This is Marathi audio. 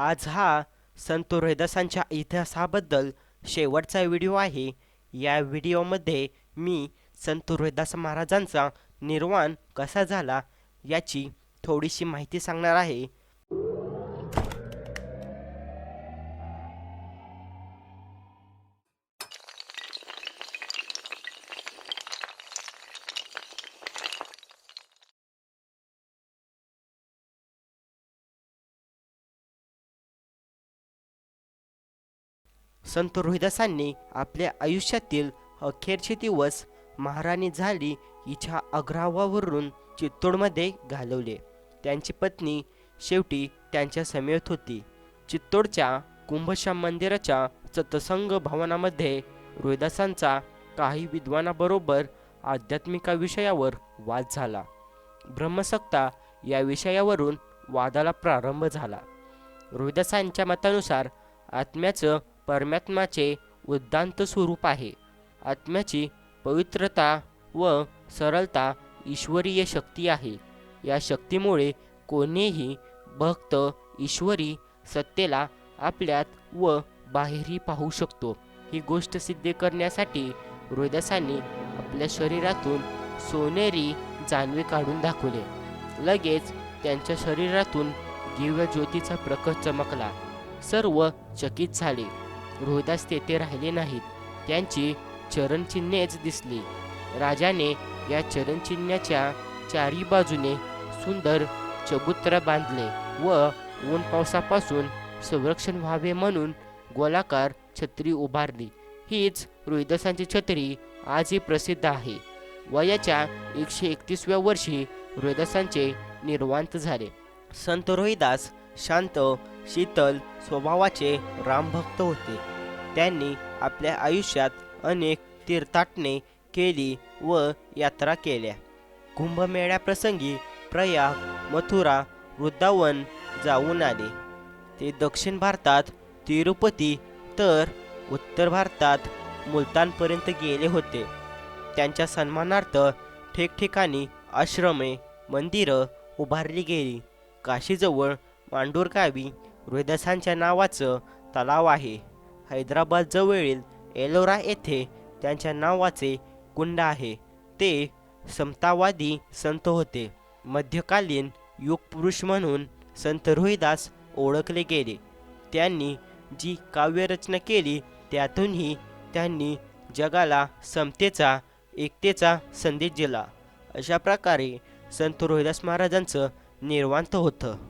आज हा संत रोहिदासांच्या इतिहासाबद्दल शेवटचा व्हिडिओ आहे. या व्हिडिओमध्ये मी संत रोहिदास महाराजांचा निर्वाण कसा झाला याची थोडीशी माहिती सांगणार आहे. संत रोहिदासांनी आपल्या आयुष्यातील अखेरचे दिवस महाराणी झाली हिच्या आग्रहावरून चित्तोडमध्ये घालवले. त्यांची पत्नी शेवटी त्यांच्या समेत होती. चित्तोडच्या कुंभश्याम मंदिराच्या सत्संग भवनामध्ये रोहिदासांचा काही विद्वानाबरोबर आध्यात्मिका विषयावर वाद झाला. ब्रह्मसत्ता या विषयावरून वादाला प्रारंभ झाला. रोहिदासांच्या मतानुसार आत्म्याचं परमात्म्याचे उद्दांत स्वरूप आहे. आत्म्याची पवित्रता व सरलता ईश्वरीय शक्ती आहे. या शक्तीमुळे कोणीही भक्त ईश्वरी सत्तेला आपल्यात व बाहेरही पाहू शकतो. ही गोष्ट सिद्ध करण्यासाठी रोहिदासांनी आपल्या शरीरातून सोनेरी जानवे काढून दाखवले. लगेच त्यांच्या शरीरातून दिव्य ज्योतीचा प्रकट चमकला. सर्व चकित झाले. रोहिदास तेथे राहिले नाहीत. त्यांची चरणचिन्हेच दिसली. राजाने या चरणचिन्हाच्या चारी बाजूने सुंदर चबुत्र बांधले व ऊन पावसापासून संरक्षण व्हावे म्हणून गोलाकार छत्री उभारली. हीच रोहिदासांची छत्री आजही प्रसिद्ध आहे. वयाच्या एकशे एकतीसव्या वर्षी रोहिदासांचे निर्वांत झाले. संत रोहिदास शांत शीतल स्वभावाचे रामभक्त होते. त्यांनी आपल्या आयुष्यात अनेक तीर्थाटने केली व यात्रा केल्या. कुंभमेळ्याप्रसंगी प्रयाग मथुरा वृद्धावन जाऊन आले. ते दक्षिण भारतात तिरुपती तर उत्तर भारतात मुलतानपर्यंत गेले होते. त्यांच्या सन्मानार्थ ठिकठिकाणी आश्रमे मंदिरं उभारली गेली. काशीजवळ मांडूर गावी रोहिदासांच्या नावाचं तलाव आहे. हैदराबाद जवळील एलोरा येथे त्यांच्या नावाचे कुंड आहे. ते समतावादी संत होते. मध्यकालीन युगपुरुष म्हणून संत रोहिदास ओळखले गेले. त्यांनी जी काव्यरचना केली त्यातूनही त्यांनी जगाला समतेचा एकतेचा संदेश दिला. अशा प्रकारे संत रोहिदास महाराजांचं निर्वांत होतं.